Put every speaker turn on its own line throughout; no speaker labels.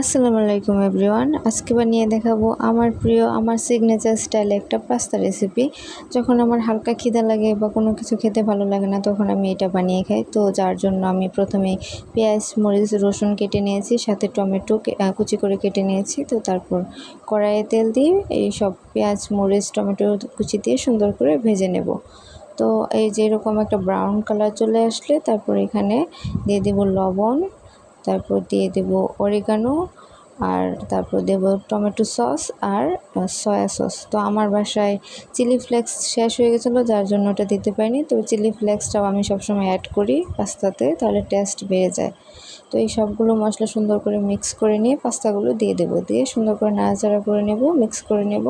আসসালামু আলাইকুম এভরিওয়ান। আজকে বানিয়ে দেখাবো আমার প্রিয়, আমার সিগনেচার স্টাইলে একটা পাস্তা রেসিপি যখন আমার হালকা খিদা লাগে বা কোনো কিছু খেতে ভালো লাগে না, তখন আমি এটা বানিয়ে খাই। তো যার জন্য আমি প্রথমে পেঁয়াজ, মরিচ, রসুন কেটে নিয়েছি, সাথে টমেটো কুচি করে কেটে নিয়েছি। তো তারপর কড়াইয়ে তেল দিয়ে এই সব পেঁয়াজ, মরিচ, টমেটো কুচি দিয়ে সুন্দর করে ভেজে নেব। তো এই যে এরকম একটা ব্রাউন কালার চলে আসলে, তারপর এখানে দিয়ে দেবো লবণ তারপর দিয়ে দেব অরিগানো আর তারপর দেব টমেটো সস আর সয়া সস তো আমার বাসায় চিলি ফ্লেক্স শেষ হয়ে গেছিল, যার জন্য ওটা দিতে পারিনি। তো চিলি ফ্লেক্সটাও আমি সবসময় অ্যাড করি পাস্তাতে, তাহলে টেস্ট বেড়ে যায়। তো এই সবগুলো মশলা সুন্দর করে মিক্স করে নিয়ে পাস্তাগুলো দিয়ে দেবো। দিয়ে সুন্দর করে নাড়াচাড়া করে নেব মিক্স করে নেব।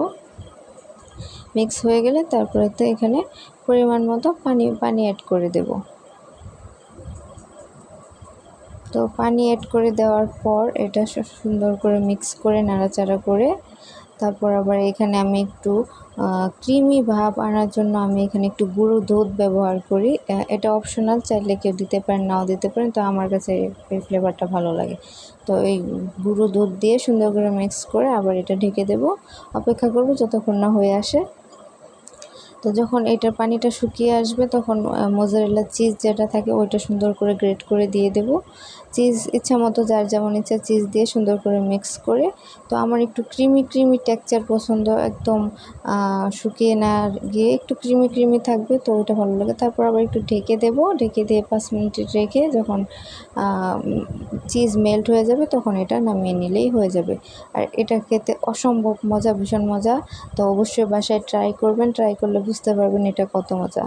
মিক্স হয়ে গেলে তারপরে তো এখানে পরিমাণ মতো পানি পানি অ্যাড করে দেবো। তো পানি অ্যাড করে দেওয়ার পর এটা সুন্দর করে মিক্স করে নাড়াচাড়া করে তারপর আবার এখানে আমি একটু ক্রিমি ভাব আনার জন্য আমি এখানে একটু গুঁড়ো দুধ ব্যবহার করি। এটা অপশনাল চাইলে কেউ দিতে পারেন নাও দিতে পারেন তো আমার কাছে এই ফ্লেভারটা ভালো লাগে। তো এই গুঁড়ো দুধ দিয়ে সুন্দর করে মিক্স করে আবার এটা ঢেকে দেব। অপেক্ষা করব যতক্ষণ না হয়ে আসে। তো যখন এটার পানিটা শুকিয়ে আসবে, তখন মোজারেলা চিজ যেটা থাকে ওইটা সুন্দর করে গ্রেট করে দিয়ে দেব। চিজ ইচ্ছা মতো যার যেমন ইচ্ছা চিজ দিয়ে সুন্দর করে মিক্স করে। তো আমার একটু ক্রিমি ক্রিমি টেক্সচার পছন্দ, একদম শুকিয়ে না গিয়ে একটু ক্রিমি ক্রিমি থাকবে, তো ওইটা ভালো লাগে। তারপর আবার একটু ঢেকে দেব। ঢেকে দিয়ে পাঁচ মিনিট রেখে যখন চিজ মেল্ট হয়ে যাবে, তখন এটা নামিয়ে নিলেই হয়ে যাবে। আর এটা খেতে অসম্ভব মজা, ভীষণ মজা। তো অবশ্যই বাসায় ট্রাই করবেন। ট্রাই করলে বুঝতে পারবেন এটা কত মজা।